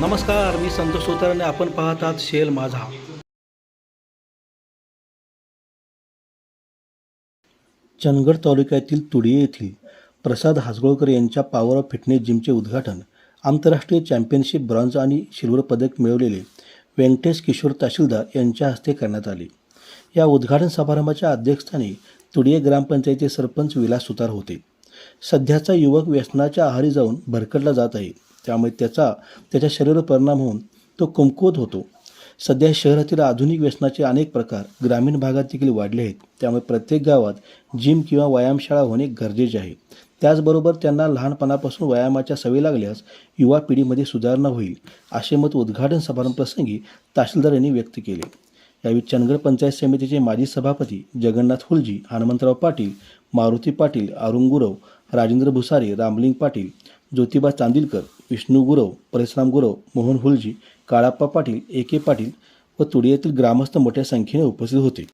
नमस्कार मी संतोष सोतार आपण पाहत आहात शेल माझा. चंदगड तालुक्यातील तुडिये येथील प्रसाद हासगोळकर यांच्या पॉवर ऑफ फिटनेस जिमचे उद्घाटन आंतरराष्ट्रीय चॅम्पियनशिप ब्रॉन्झ आणि सिल्वर पदक मिळवलेले व्यंकटेश किशोर तहसीलदार यांच्या हस्ते करण्यात आले. या उद्घाटन समारंभाच्या अध्यक्षस्थानी तुडिये ग्रामपंचायतीचे सरपंच विलास सुतार होते. सध्याचा युवक व्यसनाच्या आहारी जाऊन भरकटला जात आहे. त्यामुळे त्याचा त्याच्या शरीर परिणाम होऊन तो कमकुवत होतो. सध्या शहरातील आधुनिक व्यसनाचे अनेक प्रकार ग्रामीण भागात देखील वाढले आहेत. त्यामुळे प्रत्येक गावात जिम किंवा व्यायामशाळा होणे गरजेचे आहे. त्याचबरोबर त्यांना लहानपणापासून व्यायामाच्या सवयी लागल्यास युवा पिढीमध्ये सुधारणा होईल असे मत उद्घाटन समारंभप्रसंगी तहसीलदार यांनी व्यक्त केले. यावेळी चंदगड पंचायत समितीचे माजी सभापती जगन्नाथ हुलजी हनुमंतराव पाटील मारुती पाटील अरुण गुरव राजेंद्र भुसारे रामलिंग पाटील ज्योतिबा चांदिलकर विष्णू गुरव परशुराम गुरव मोहन हुलजी काळाप्पा पाटील ए के पाटील व तुडियातील ग्रामस्थ मोठ्या संख्येने उपस्थित होते.